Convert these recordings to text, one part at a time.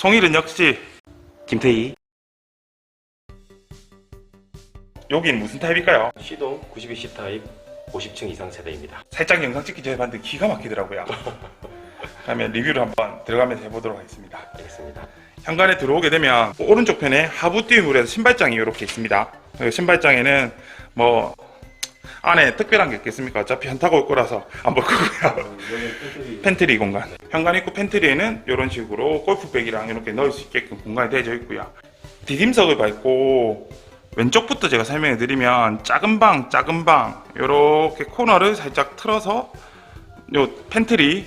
송일은 역시 김태희 여긴 무슨 타입일까요? 시동 92C 타입 50층 이상 세대입니다. 살짝 영상 찍기 전에 봤는데 기가 막히더라고요. 그러면 리뷰를 한번 들어가면서 해보도록 하겠습니다. 알겠습니다. 현관에 들어오게 되면 오른쪽 편에 하부 띄움으로 해서 신발장이 이렇게 있습니다. 그리고 신발장에는 뭐 안에 특별한 게 있겠습니까? 어차피 현타가 올 거라서 안 볼 거고요. 팬트리 공간. 현관 입구 팬트리에는 이런 식으로 골프백이랑 이렇게 넣을 수 있게끔 공간이 되어져 있고요. 디딤석을 밟고 왼쪽부터 제가 설명해 드리면 작은 방, 작은 방 이렇게 코너를 살짝 틀어서 요 팬트리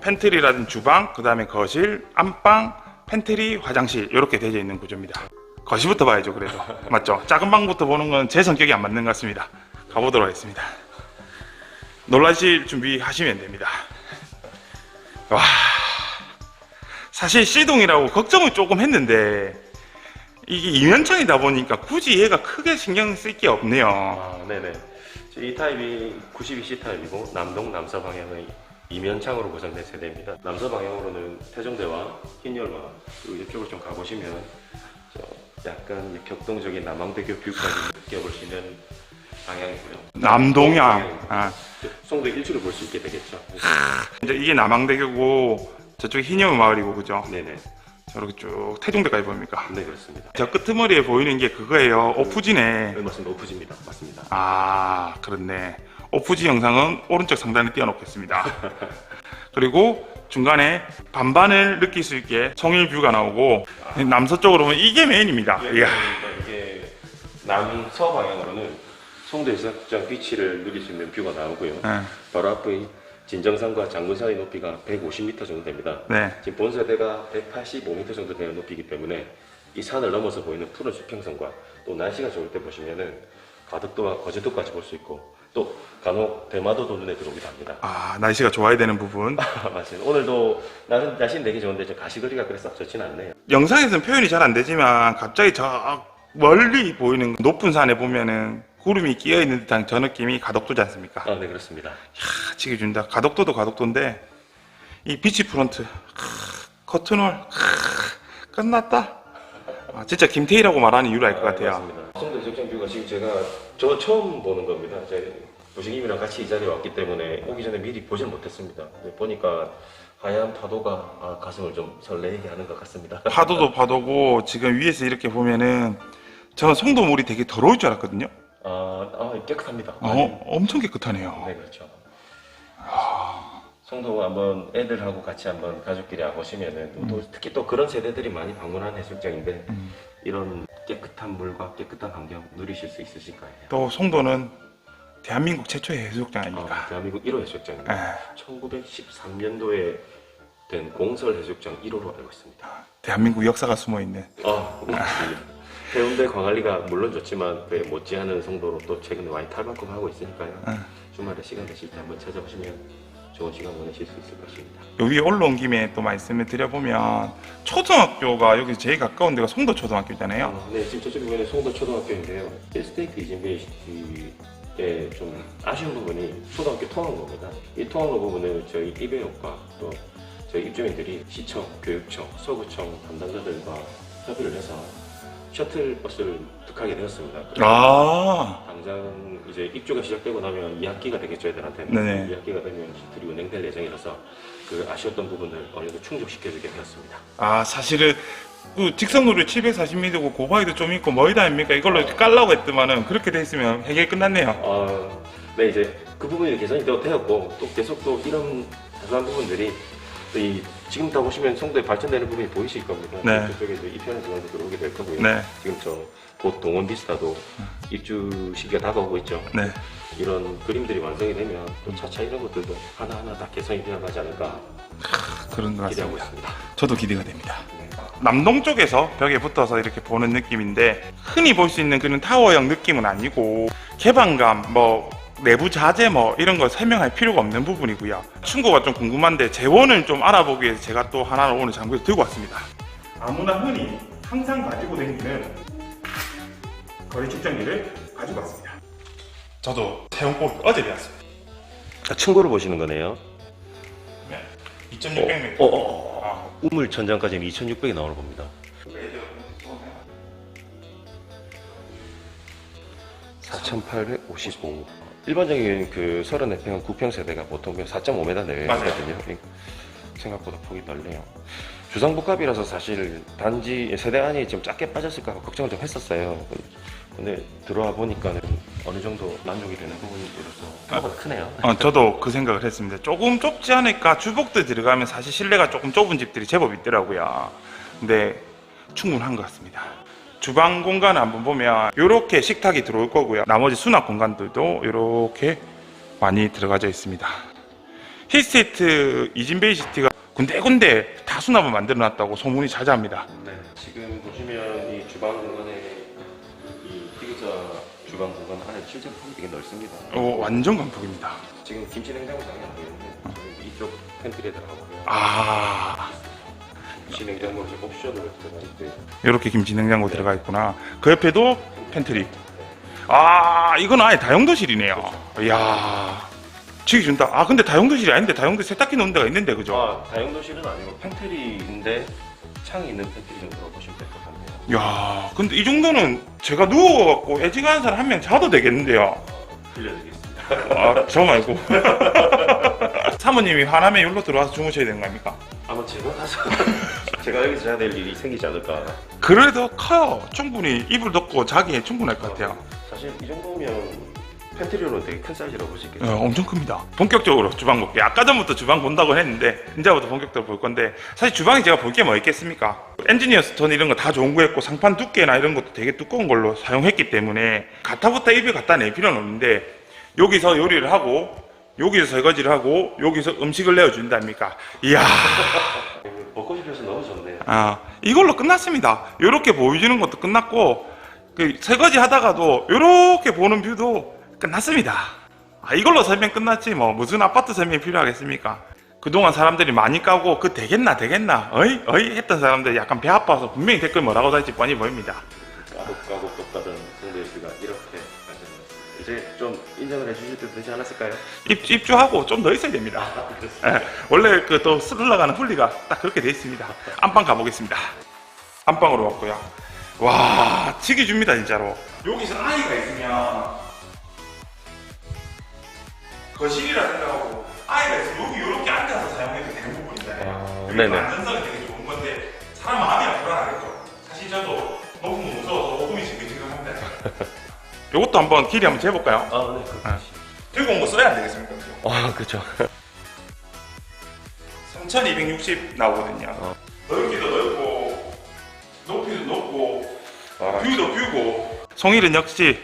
팬트리라든 주방, 그 다음에 거실, 안방, 팬트리, 화장실 이렇게 되어 있는 구조입니다. 거실부터 봐야죠, 그래도 맞죠? 작은 방부터 보는 건 제 성격이 안 맞는 것 같습니다. 가보도록 하겠습니다. 놀라실 준비하시면 됩니다. 와, 사실 시동이라고 걱정을 조금 했는데 이게 이면창이다 보니까 굳이 얘가 크게 신경 쓸 게 없네요. 아, 네네. 이 타입이 92C 타입이고 남동 남서 방향의 이면창으로 구성된 세대입니다. 남서 방향으로는 태종대와 흰열마 그리고 이쪽으로 좀 가보시면 저 약간 격동적인 남항대교 뷰까지 느껴볼 수 있는 방향이고요. 남동향. 아, 송도 일출을 볼수 있게 되겠죠. 이제 이게 남항대교고 저쪽이 흰여우 마을이고 그죠? 네네. 저렇게 쭉 태종대까지 보입니까? 네 그렇습니다. 저 끄트머리에 보이는 게 그거예요. 오프지네. 네, 맞습니다. 오프지입니다. 맞습니다. 아, 그렇네. 오프지 영상은 오른쪽 상단에 띄워놓겠습니다. 그리고 중간에 반반을 느낄 수 있게 청일 뷰가 나오고 남서쪽으로 보면 이게 메인입니다. 이야. 그러니까 이게 남서 방향으로는 송도 해수욕장 비치를 누릴 수 있는 뷰가 나오고요. 네. 바로 앞의 진정산과 장군 사이 높이가 150m 정도 됩니다. 네. 지금 본세대가 185m 정도 되는 높이이기 때문에 이 산을 넘어서 보이는 푸른 수평선과 또 날씨가 좋을 때 보시면은 가덕도와 거제도까지 볼 수 있고 또 간혹 대마도도 눈에 들어오기도 합니다. 아, 날씨가 좋아야 되는 부분. 맞습니다. 오늘도 날은, 날씨는 되게 좋은데 저 가시거리가 그래 썩 좋지는 않네요. 영상에서는 표현이 잘 안 되지만 갑자기 저 멀리 보이는 높은 산에 보면은 구름이 끼어 있는 듯한 저 느낌이 가덕도지 않습니까? 아, 네 그렇습니다. 아, 치기 준다. 가덕도도 가덕도인데 이 비치 프론트 크, 커튼홀 크, 끝났다. 아, 진짜 김태희라고 말하는 이유를 알 것 같아요. 맞습니다. 송도 해수욕장 뷰가 지금 제가 저 처음 보는 겁니다. 제 부식님이랑 같이 이 자리에 왔기 때문에 오기 전에 미리 보질 못했습니다. 근데 보니까 하얀 파도가 아, 가슴을 좀 설레게 하는 것 같습니다. 파도도 파도고 지금 위에서 이렇게 보면은 저는 송도물이 되게 더러울 줄 알았거든요. 아, 아 깨끗합니다. 어, 엄청 깨끗하네요. 네 그렇죠. 송도 한번 애들하고 같이 한번 가족끼리 와보시면은 또 특히 또 그런 세대들이 많이 방문하는 해수욕장인데 이런 깨끗한 물과 깨끗한 환경 누리실 수 있으실 거예요. 또 송도는 대한민국 최초의 해수욕장 아, 아닙니까? 대한민국 1호 해수욕장입니다. 예, 1913년도에 된 공설 해수욕장 1호로 알고 있습니다. 대한민국 역사가 숨어 있는. 아, 맞습니다. 해운대 광안리가 물론 좋지만 그에 못지않은 성도로 또 최근에 많이 탈바꿈 하고 있으니까요. 응. 주말에 시간 되실 때 한번 찾아보시면 좋은 시간 보내실 수 있을 것입니다. 여기 올라온 김에 또 말씀을 드려보면 초등학교가 여기 제일 가까운 데가 송도 초등학교잖아요. 어, 네, 지금 저쪽 보면 송도 초등학교인데요. 이 스테이트 이진베이시티의 좀 아쉬운 부분이 초등학교 통학로 겁니다. 이 통학로 부분을 저희 이배역과 또 저희 입주민들이 시청, 교육청, 서구청 담당자들과 협의를 해서 셔틀 버스를 득하게 되었습니다. 아, 당장 이제 입주가 시작되고 나면 2학기가 되겠죠 애들한테는 네네. 2학기가 되면 셔틀이 운행될 예정이라서 그 아쉬웠던 부분을 어느 정도 충족시켜주게 되었습니다. 아 사실은 그 직선거리 740m고 고바위도 좀 있고 뭐이다 아닙니까? 이걸로 깔라고 했더만은 그렇게 돼 있으면 해결 끝났네요. 어, 네 이제 그 부분이 개선이 되었고 또 계속 또 이런 사소한 부분들이 또 이 지금 다 보시면 송도에 발전되는 부분이 보이실 겁니다. 네. 저쪽에 이제 이편의 중앙도 들어오게 될 거고요. 네. 지금 저 곧 동원 비스타도 입주 시기가 다가오고 있죠. 네. 이런 그림들이 완성이 되면 또 차차 이런 것들도 하나하나 다 개선이 되어가지 않을까 그런 것 기대하고 같습니다. 있습니다. 저도 기대가 됩니다. 네. 남동 쪽에서 벽에 붙어서 이렇게 보는 느낌인데 흔히 볼 수 있는 그런 타워형 느낌은 아니고 개방감 뭐 내부 자재 뭐 이런 걸 설명할 필요가 없는 부분이고요. 충고가 좀 궁금한데 재원을 좀 알아보기 위해서 제가 또 하나를 오늘 장비를 들고 왔습니다. 아무나 흔히 항상 가지고 다니는 거리 측정기를 가지고 왔습니다. 저도 사용법 어제 배웠습니다. 아, 충고를 보시는 거네요. 네. 2,600m. 어, 어, 아, 우물 천장까지는 2,600이 나오는 겁니다. 4,855. 일반적인 그 34평 9평 세대가 보통 4.5m 내외거든요. 생각보다 폭이 넓네요. 주상복합이라서 사실 단지 세대 안이 좀 작게 빠졌을까 걱정을 좀 했었어요. 근데 들어와 보니까는 어느 정도 만족이 되는 부분이라서 생각보다 크네요. 어, 저도 그 생각을 했습니다. 조금 좁지 않을까? 주복도 들어가면 사실 실내가 조금 좁은 집들이 제법 있더라고요. 근데 충분한 것 같습니다. 주방 공간을 한번 보면 이렇게 식탁이 들어올 거고요. 나머지 수납 공간들도 이렇게 많이 들어가져 있습니다. 힐스테이트 이진베이 시티가 군데군데 다 수납을 만들어 놨다고 소문이 자자합니다. 네, 지금 보시면 이 주방 공간에 이 피그자 주방 공간 안에 실제 폭이 되게 넓습니다. 어, 완전 강폭입니다. 지금 김치 냉장고장이 안 보이는데 이쪽 팬트리에 들어가고요. 아, 김치 냉장고 지금 옵션으로 들어가 있고요. 이렇게 김치 냉장고 들어가 있구나. 그 옆에도 팬트리. 아, 이건 아예 다용도실이네요. 이야, 치기 준다. 아, 근데 다용도실이 아닌데 다용도 세탁기 넣는 데가 있는데, 그죠? 아, 다용도실은 아니고 팬트리인데 창이 있는 팬트리 정도로 보시면 될 것 같네요. 이야, 근데 이 정도는 제가 누워갖고 애지가는 사람 한 명 자도 되겠는데요. 빌려드리겠습니다. 아, 저 말고. 사모님이 화나면 여기로 들어와서 주무셔야 되는 거 아닙니까? 아마 제가 가서 제가 여기서 자야 될 일이 생기지 않을까. 그래도 커요. 충분히 이불 덮고 자기에 충분할 것 같아요. 사실 이 정도면 팬트리로는 되게 큰 사이즈라고 볼 수 있겠죠. 어, 엄청 큽니다. 본격적으로 주방 볼게요. 아까 전부터 주방 본다고 했는데 이제부터 본격적으로 볼 건데 사실 주방에 제가 볼 게 뭐 있겠습니까? 엔지니어 스톤 이런 거 다 좋은 거였고 상판 두께나 이런 것도 되게 두꺼운 걸로 사용했기 때문에 가타부터 입을 갖다 낼 필요는 없는데 여기서 요리를 하고 여기서 설거지를 하고 여기서 음식을 내어준답니까? 이야 벚꽃이 펴서 너무 좋네요. 아, 이걸로 끝났습니다. 이렇게 보여주는 것도 끝났고, 그 설거지 하다가도 이렇게 보는 뷰도 끝났습니다. 아, 이걸로 설명 끝났지, 뭐, 무슨 아파트 설명이 필요하겠습니까? 그동안 사람들이 많이 까고, 그 되겠나, 되겠나, 어이, 어이 했던 사람들이 약간 배 아파서 분명히 댓글 뭐라고 달지 뻔히 보입니다. 까곡까곡 덕가던 송대일 씨가 이렇게. 이제 좀 인정을 해주실 때 되지 않았을까요? 입, 입주하고 좀 더 있어야 됩니다. 예, 원래 그 또 흘러가는 훈리가 딱 그렇게 돼 있습니다. 안방 가보겠습니다. 안방으로 왔고요. 와, 치기 줍니다, 진짜로. 여기서 아이가 있으면 거실이라 생각하고 아이가 있으면 여기 이렇게 앉아서 사용해도 되는 부분이잖아요. 아, 네네. 안전성이 되게 좋은 건데 사람 마음이 불안하겠죠. 사실 저도 너무 무서워서 오금이 지글지글합니다. 이것도 한번 길이 한번 재볼까요? 아, 네. 그렇죠. 들고 온 거 써야 안 되겠습니까? 그죠? 아, 그렇죠. 3260 나오거든요. 어. 넓기도 넓고 높이도 높고 아, 뷰도 뷰고 송일은 역시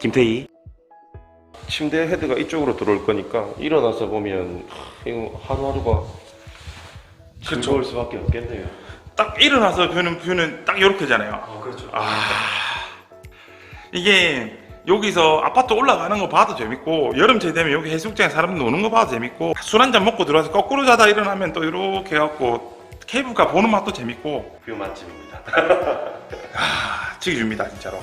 김태희. 침대 헤드가 이쪽으로 들어올 거니까 일어나서 보면 하, 이거 하루하루가 즐거울 수밖에 없겠네요. 딱 일어나서 뷰는 뷰는 딱 이렇게잖아요. 아, 그렇죠. 아 이게 여기서 아파트 올라가는 거 봐도 재밌고 여름철 되면 여기 해수욕장에 사람 노는 거 봐도 재밌고 술 한 잔 먹고 들어와서 거꾸로 자다 일어나면 또 이렇게 해갖고 케이블카 보는 맛도 재밌고 뷰 맛집입니다. 아, 치기 줍니다, 진짜로.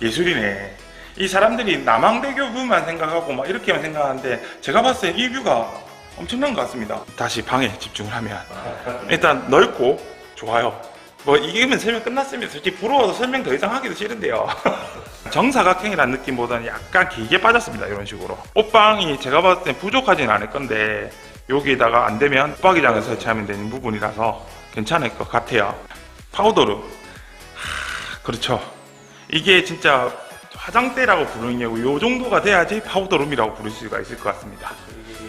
예술이네. 이 사람들이 남항대교 뷰만 생각하고 막 이렇게만 생각하는데 제가 봤을 때 이 뷰가 엄청난 것 같습니다. 다시 방에 집중을 하면 일단 넓고 좋아요. 뭐 이게면 설명 끝났습니다. 솔직히 부러워서 설명 더 이상 하기도 싫은데요. 정사각형이라는 느낌보다는 약간 길게 빠졌습니다. 이런 식으로. 옷방이 제가 봤을 때 부족하진 않을 건데 여기에다가 안 되면 붙박이장을 설치하면 되는 부분이라서 괜찮을 것 같아요. 파우더룸. 그렇죠. 이게 진짜 화장대라고 부르는 게고 요 정도가 돼야지 파우더룸이라고 부를 수가 있을 것 같습니다.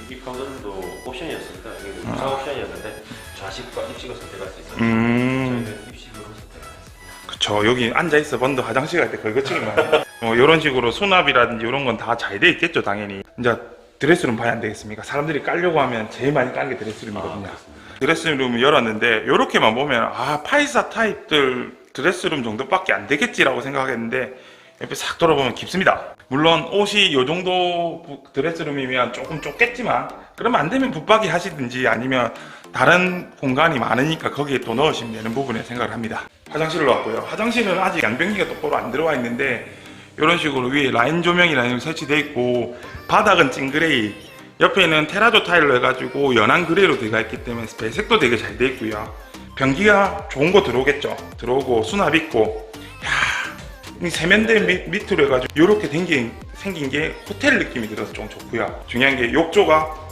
이, 이 카운터도 옵션이었습니다. 이게 무상 옵션이었는데 좌식과 입식을 선택할 수 있어요. 음, 저희는 그쵸. 여기 앉아 있어 본도 화장실 갈 때 걸거치기만. 뭐 이런 식으로 수납이라든지 이런 건 다 잘 돼 있겠죠, 당연히. 이제 드레스룸 봐야 안 되겠습니까? 사람들이 깔려고 하면 제일 많이 까는 게 드레스룸이거든요. 드레스룸을 열었는데 이렇게만 보면 아 파이사 타입들 드레스룸 정도밖에 안 되겠지라고 생각했는데 옆에 싹 돌아보면 깊습니다. 물론 옷이 이 정도 부- 드레스룸이면 조금 좁겠지만 그러면 안 되면 붙박이 하시든지 아니면 다른 공간이 많으니까 거기에 또 넣으시면 되는 부분에 생각을 합니다. 화장실로 왔고요. 화장실은 아직 양변기가 똑바로 안 들어와 있는데 이런 식으로 위에 라인 조명이라는 게 설치되어 있고 바닥은 찡그레이 옆에는 테라조 타일로 해가지고 연한 그레이로 들어가 있기 때문에 배색도 되게 잘돼 있고요. 변기가 좋은 거 들어오겠죠. 들어오고 수납 있고. 야, 이 세면대 밑, 밑으로 해가지고 이렇게 생긴 게 호텔 느낌이 들어서 좀 좋고요. 중요한 게 욕조가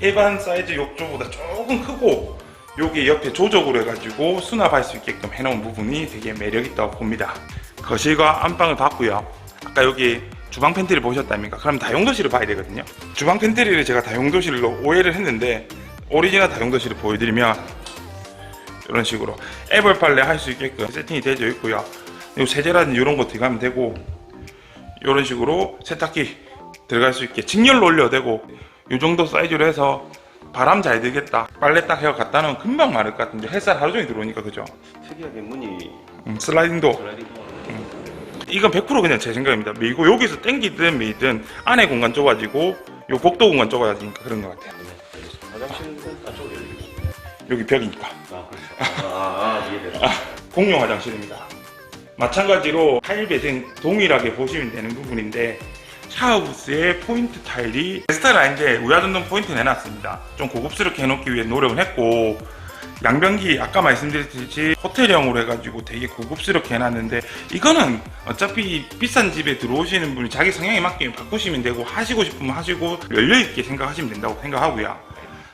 일반 사이즈 욕조보다 조금 크고 여기 옆에 조적으로 해가지고 수납할 수 있게끔 해놓은 부분이 되게 매력 있다고 봅니다. 거실과 안방을 봤고요. 아까 여기 주방 팬트리 보셨답니까? 그럼 다용도실을 봐야 되거든요. 주방 팬트리를 제가 다용도실로 오해를 했는데 오리지널 다용도실을 보여드리면 이런 식으로 애벌 빨래 할 수 있게끔 세팅이 되어 있고요. 그리고 세제라든지 이런 거 들어가면 되고 이런 식으로 세탁기 들어갈 수 있게 직렬로 올려도 되고 이 정도 사이즈로 해서 바람 잘 들겠다 빨래 딱 해서 갖다 놓으면 금방 마를 것 같은데 햇살 하루 종일 들어오니까 그죠? 특이하게 문이 음, 슬라이딩도. 슬라이딩 이건 100% 그냥 제 생각입니다. 밀고 여기서 땡기든 밀든 안에 공간 좁아지고 요 복도 공간 좁아지니까 그런 것 같아요. 네. 화장실은 안쪽으로 여기 벽이니까. 아 그렇죠. 아, 아 이해돼요 공용 화장실입니다. 마찬가지로 타일 배생 동일하게 보시면 되는 부분인데 샤워부스의 포인트 타일이 스타일 아닌데 우야전동 포인트 내놨습니다. 좀 고급스럽게 해놓기 위해 노력을 했고 양변기 아까 말씀드렸듯이 호텔형으로 해가지고 되게 고급스럽게 해놨는데 이거는 어차피 비싼 집에 들어오시는 분이 자기 성향에 맞게 바꾸시면 되고 하시고 싶으면 하시고 열려있게 생각하시면 된다고 생각하고요.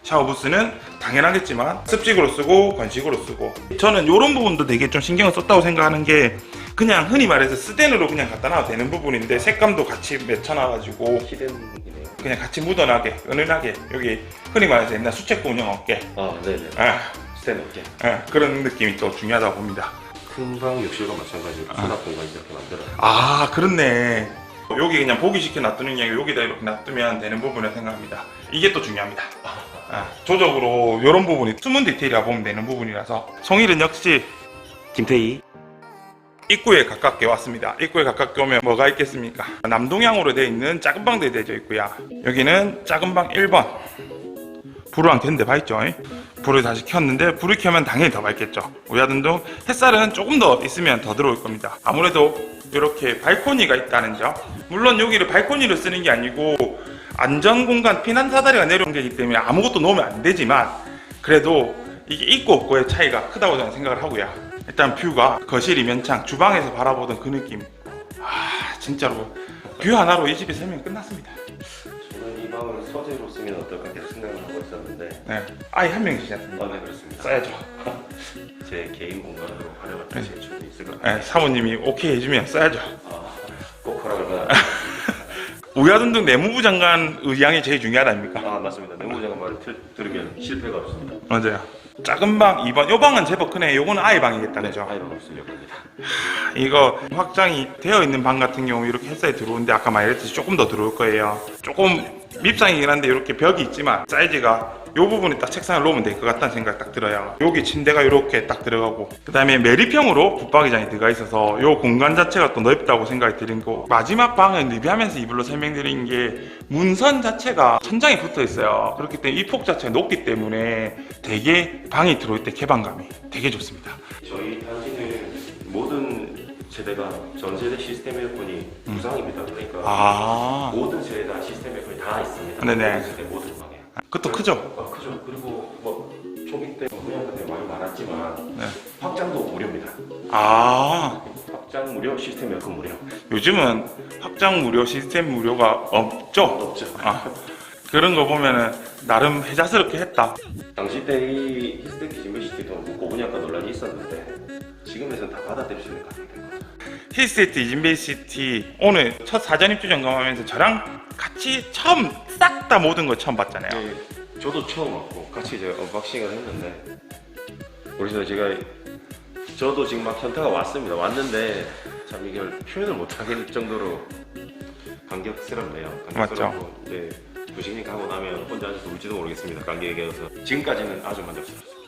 샤워부스는 당연하겠지만 습식으로 쓰고 건식으로 쓰고 저는 이런 부분도 되게 좀 신경을 썼다고 생각하는 게 그냥 흔히 말해서 스텐으로 그냥 갖다 놔도 되는 부분인데 색감도 같이 맺혀놔가지고 그냥 같이 묻어나게 은은하게 여기 흔히 말해서 옛날 수채구 운영 어깨. 아 네네. 아, 스탠 어깨. 아, 그런 느낌이 또 중요하다고 봅니다. 금방 욕실과 마찬가지로 수납 공간 이렇게 만들어요. 아 그렇네. 여기 그냥 보기시켜 놔두는 게 아니고 여기다 이렇게 놔두면 되는 부분을 생각합니다. 이게 또 중요합니다. 아, 조적으로 이런 부분이 숨은 디테일이라 보면 되는 부분이라서. 송일은 역시 김태희 입구에 가깝게 왔습니다. 입구에 가깝게 오면 뭐가 있겠습니까? 남동향으로 되어 있는 작은 방들이 되어 있고요. 여기는 작은 방 1번. 불을 안 켰는데 밝죠? 불을 다시 켰는데 불을 켜면 당연히 더 밝겠죠. 우야등등 햇살은 조금 더 있으면 더 들어올 겁니다. 아무래도 이렇게 발코니가 있다는 점. 물론 여기를 발코니로 쓰는 게 아니고 안전 공간 피난 사다리가 내려온 게기 때문에 아무것도 놓으면 안 되지만 그래도 이게 있고 없고의 차이가 크다고 저는 생각을 하고요. 일단 뷰가 거실 이면 창 주방에서 바라보던 그 느낌. 아 진짜로 뷰 하나로 이 집이 살면 끝났습니다. 저는 이 방을 서재로 쓰면 어떨까 계속 생각을 하고 있었는데 네, 아이 한 명이시지 않습니까? 아, 네 그렇습니다 써야죠. 제 개인 공간으로 활용할 수 있을 수도 있을 것 네, 같아요 사모님이 오케이 해주면 써야죠. 아, 꼭 허락을 받아 우야둔등 내무부 장관 의향이 제일 중요하다 아닙니까? 아 맞습니다 내무장관 말을 들, 들으면 실패가 없습니다 맞아요. 작은 방 2번, 요 방은 제법 크네. 요거는 아이 방이겠다, 그죠? 아이방 쓰려고 합니다 이거 확장이 되어 있는 방 같은 경우 이렇게 햇살이 들어오는데 아까 말했듯이 조금 더 들어올 거예요. 조금 밉상이긴 한데 이렇게 벽이 있지만 사이즈가 요 부분에 딱 책상을 놓으면 될 것 같다는 생각이 딱 들어요. 여기 침대가 이렇게 딱 들어가고 그 다음에 매립형으로 붙박이장이 들어가 있어서 요 공간 자체가 또 넓다고 생각이 드는 거 마지막 방은 리뷰하면서 이불로 설명드린 게 문선 자체가 천장에 붙어 있어요. 그렇기 때문에 이 폭 자체가 높기 때문에 되게 방이 들어올 때 개방감이 되게 좋습니다. 저희 단지는 모든 세대가 전 세대 시스템 에어컨이 무상입니다 그러니까 아, 모든 세대 다 시스템 에어컨이 다 있습니다 네네. 모든 세대 모든 그것도 크죠? 아, 그죠. 그리고 뭐 초기 때 분양한테 말이 많았지만 네. 확장도 무료입니다. 아, 확장 무료, 시스템 에어컨 무료. 요즘은 확장 무료, 시스템 무료가 없죠? 없죠. 아, 그런 거 보면은 나름 혜자스럽게 했다. 당시 때 이 히스테키 진메시티도 뭐 고분양가 논란이 있었는데 지금에서는 다 받아들일 수 있는 가격인 것 같아요. 힐스테이트 이진베이시티 오늘 첫 사전 입주 점검하면서 저랑 같이 처음 싹 다 모든 걸 처음 봤잖아요. 네, 저도 처음 왔고 같이 이제 언박싱을 했는데 그래서 제가 저도 지금 막 현타가 왔습니다. 왔는데 참 이걸 표현을 못 하겠을 정도로 감격스럽네요. 감격스럽고 이제 부식님 가고 나면 혼자 아직도 울지도 모르겠습니다. 감기 얘기해서 지금까지는 아주 만족스럽습니다.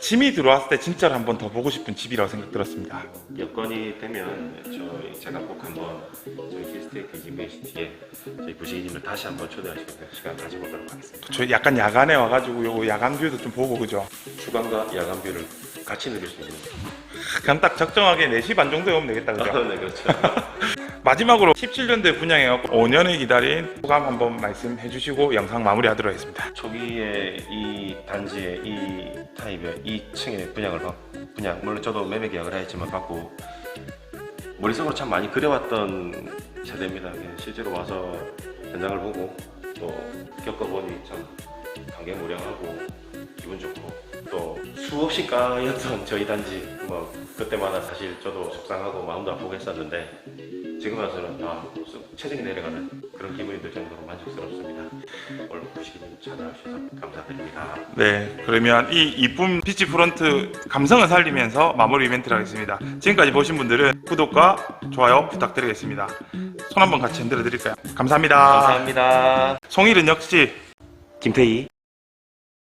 짐이 들어왔을 때 진짜로 한 번 더 보고 싶은 집이라고 생각 들었습니다. 여건이 되면 저 제가 꼭 한번 저희 힐스테이트 이메시티에 저희 부식님을 다시 한번 있는 시간 가져보도록 하겠습니다. 저 약간 야간에 와가지고 요거 야간 뷰도 좀 보고 그죠? 주간과 야간 뷰를 같이 누릴 수 있는. 그냥 딱 적정하게 4시 반 정도에 오면 되겠다 그죠? 아, 네, 그렇죠. 마지막으로 17년도에 분양해갖고 5년을 기다린 소감 한번 말씀해 주시고 영상 마무리하도록 하겠습니다. 초기에 이 단지에 이 타입의 2층에 분양을 받 분양 물론 저도 매매 계약을 했지만 받고 머릿속으로 참 많이 그려왔던 세대입니다. 예, 실제로 와서 현장을 보고 또 겪어보니 참 감개무량하고 기분 좋고 또 수없이 까였던 저희 단지 뭐 그때마다 사실 저도 속상하고 마음도 아프고 했었는데 지금 와서는 다쑥 체중이 내려가는 그런 기분이 들 정도로 만족스럽습니다. 오늘 부시님 찾아주셔서 감사드립니다. 네, 그러면 이 이쁨 피치 프론트 감성을 살리면서 마무리 이벤트를 하겠습니다. 지금까지 보신 분들은 구독과 좋아요 부탁드리겠습니다. 손 한번 같이 흔들어 드릴까요? 감사합니다. 감사합니다. 송일은 역시 김태희